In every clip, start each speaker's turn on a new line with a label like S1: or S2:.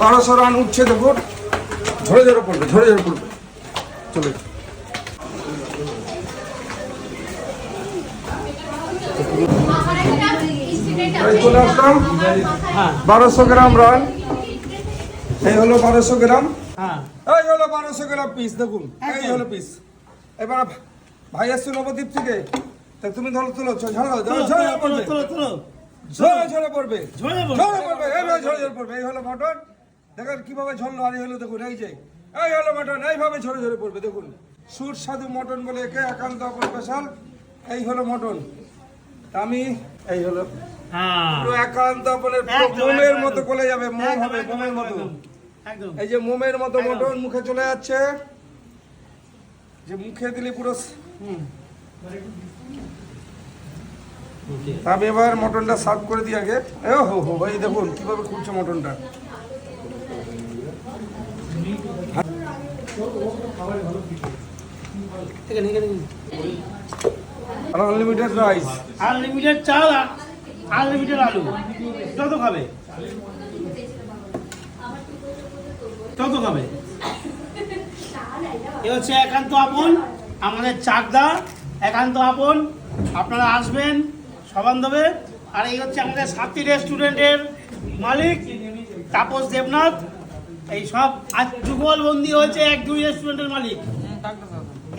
S1: বারোশো রান উঠছে দেখুন ঝরে ঝরে পড়বে ঝরে ঝরে পড়বে চলে এই চলে আসলাম বারোশো গ্রাম রান এই হলো বারোশো গ্রাম
S2: হ্যাঁ
S1: এই হলো বারোশো গ্রাম পিস দেখুন এই হলো পিস এবার ভাই আসছে নবদ্বীপ থেকে তা তুমি ধরো তুলো ঝরে পড়বে। ঝরে পড়বে
S2: ঝরে
S1: ঝরে পড়বে এই হলো মটন দেখেন কীভাবে এই হলো দেখুন এই যে এই হলো মটন এইভাবে ঝরে ঝরে পড়বে দেখুন। সুস্বাদু মটন বলে একে একান্ত স্পেশাল এই হলো মটন। আমি এই হলো।
S2: হ্যাঁ।
S1: একান্ত মোমের মতো কোলে যাবে মোম হবে মোমের মতো। এই যে মোমের মতো মটন মুখে চলে যাচ্ছে। যে মুখে দিলে পুরো এবার মটনটা সার্ভ করে দিই আগে। এ হো হো ভাই দেখুন কীভাবে খুলছে মটনটা। আনলিমিটেড রাইস
S2: আনলিমিটেড চাল আনলিমিটেড আলু। যত খাবে। তত খাবে। এ হচ্ছে একান্ত আপন, আমাদের চাকদা, একান্ত আপন। আপনারা আসবেন সবান দেবে আর এই হচ্ছে আমাদের সাতটি রেস্টুরেন্টের মালিক, তাপস দেবনাথ। এই সব আজ যুগলবন্দি হয়েছে এক দুই রেস্টুরেন্টের মালিক।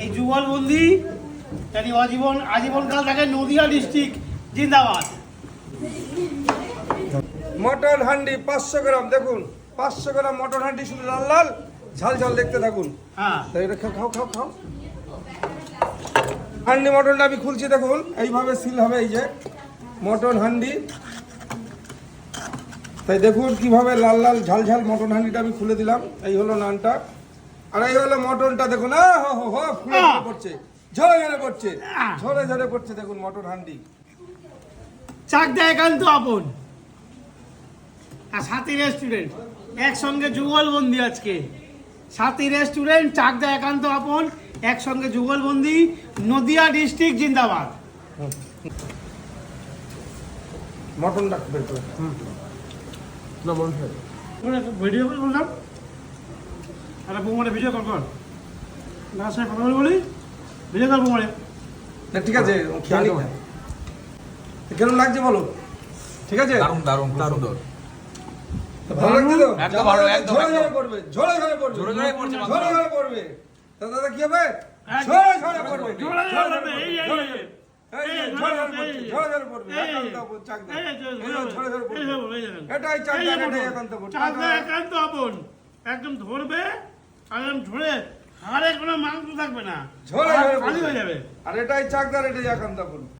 S2: এই যুগলবন্দি তিনি আজীবন আজীবনকাল থাকে নদিয়া ডিস্ট্রিক্ট জিন্দাবাদ।
S1: মটন হান্ডি পাঁচশো গ্রাম দেখুন পাঁচশো গ্রাম মটন হান্ডি শুধু লাল লাল ঝাল ঝাল দেখতে থাকুন।
S2: হ্যাঁ।
S1: এটা খাও খাও খাও খাও। হান্ডি মটনটা আমি খুলছি দেখুন এইভাবে সিল হবে এই যে। মটন হান্ডি তাই দেখুন কীভাবে লাল লাল ঝাল ঝাল মটন হান্ডিটা আমি খুলে দিলাম। এই হলো নানটা। আর এই হলো মটনটা দেখুন আহ, হো হো হো ফুলে ফুলে পড়ছে ঝরে ঝরে পড়ছে ঝরে ঝরে পড়ছে দেখুন মটন হান্ডি
S2: চাকদা একান্ত আপন। আর সাথী রেস্টুরেন্ট একসঙ্গে যুগলবন্দি আজকে। সাথী রেস্টুরেন্ট চাকদা একান্ত আপন একসঙ্গে যুগলবন্দি নদিয়া ডিস্ট্রিক্ট জিন্দাবাদ।
S1: মটনটা বের করে।
S2: ভিডিও কল বললাম আরে বৌমারে ভিডিও কল কর না সাথে কথা বলি ভিডিও কল বৌমারে
S1: না, ঠিক আছে খেয়ে নিই না। কেমন লাগছে বলো ঠিক আছে
S3: দারুণ দারুণ সুন্দর
S1: ভালো লাগছে তো
S3: একদম ভালো, একদম,
S1: ঝরে ঝরে পড়বে ঝরে ঝরে পড়বে
S3: ঝরে ঝরে পড়ছে
S1: ঝরে ঝরে পড়বে তা দাদা কি হবে ঝরে ঝরে পড়বে
S2: ঝরে ঝরে পড়বে, এই, এই,
S1: ঝরে
S2: এই,
S1: ঝরে।
S2: এই,
S1: ঝরে ঝরে পড়বে যে
S2: ঝরে
S1: ঝরে ঝরে পড়বে। এটাই
S2: চাঁদা
S1: একান্ত আপন। চাঁদা
S2: একান্ত বোন একদম ধরবে একদম ধরে হাড়ে কোনো মাংস থাকবে না।
S1: ঝরে
S2: খালি হয়ে যাবে।
S1: আর এটাই চাকদার এটাই একান্ত আপন